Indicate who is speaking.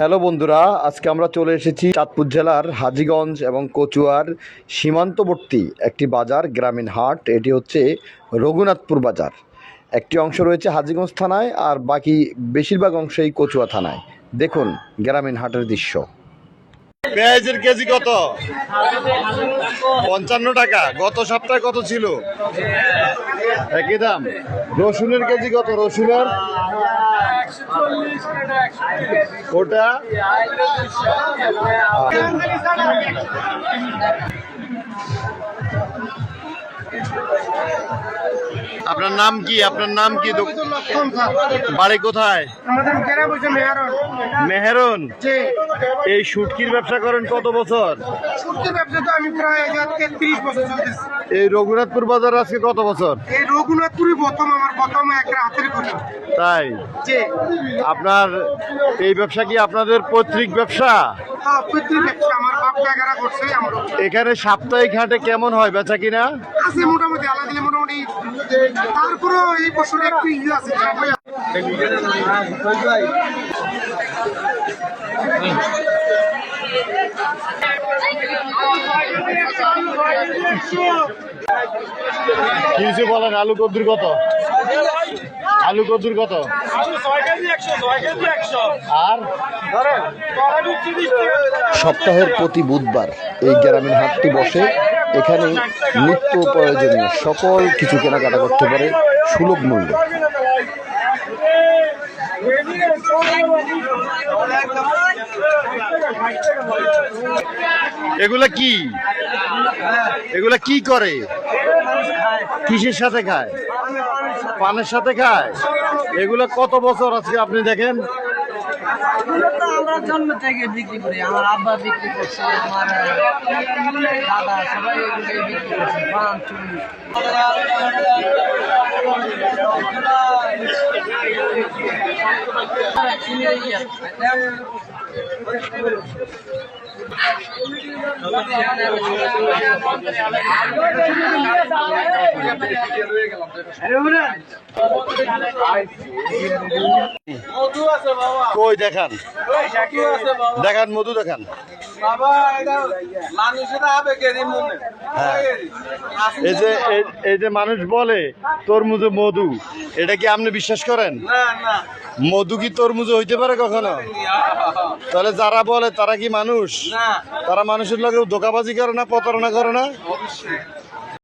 Speaker 1: Hello বন্ধুরা, আজকে আমরা চলে এসেছি চাঁদপুর জেলার হাজীগঞ্জ এবং কচুয়ার সীমান্তবর্তী একটি বাজার, গ্রামীণ হাট। এটি হচ্ছে রঘুনাথপুর বাজার। একটি অংশ রয়েছে হাজীগঞ্জ থানায় আর বাকি বেশিরভাগ অংশই কচুয়া থানায়। দেখুন গ্রামীণ হাটের দৃশ্য। পেঁয়াজের কেজি কত? পঞ্চান্ন টাকা। গত সপ্তাহে কত ছিল? একই দাম। রসুনের কেজি কত? রসুনের? ওটা? আপনার নাম কি? আপনার নাম কি? বাড়ি কোথায়?
Speaker 2: মেহারন
Speaker 1: এই শুটকির ব্যবসা করেন কত বছর? এই রঘুনাথপুর বাজার আজকে কত বছর?
Speaker 2: এই রঘুনাথপুরই প্রথম আমার প্রথম একটা হাতের করি
Speaker 1: তাই? আপনার এই ব্যবসা কি আপনাদের পৈতৃক ব্যবসা? এখানে সাপ্তাহিক হাটে কেমন হয় বেচা কিনা?
Speaker 2: আছে মোটামুটি আলাদা মোটামুটি। তারপরেও এই বছর একটু ইয়ে আছে।
Speaker 1: কিছু বলেন আলু কদ্দুর কত? আলু কদ্দুর কত? আর? সপ্তাহের প্রতি বুধবার এই গ্রামীণ হাটটি বসে। এখানে নিত্য প্রয়োজনীয় সকল কিছু কেনাকাটা করতে পারে সুলভ মূল্যে। এগুলা কি? এগুলা কি করে? কিসের সাথে খায়? পানের সাথে খায়? এগুলো কত বছর আছে আপনি দেখেন?
Speaker 3: আমরা জন্ম থেকে বিক্রি করি, আমার আব্বা বিক্রি করছে, আমার দাদা সবাই বিক্রি করছে পান চুরি
Speaker 2: মধু আছে বাবা
Speaker 1: কই দেখান? দেখান মধু দেখান। হ্যাঁ। এই যে এই- যে মানুষ বলে তরমুজে মধু এটা কি আপনি বিশ্বাস করেন? মধু কি তরমুজে হইতে পারে কখনো? তাহলে যারা বলে তারা কি মানুষ? তারা মানুষের লোকেও ধোকাবাজি করে না প্রতারণা করে না?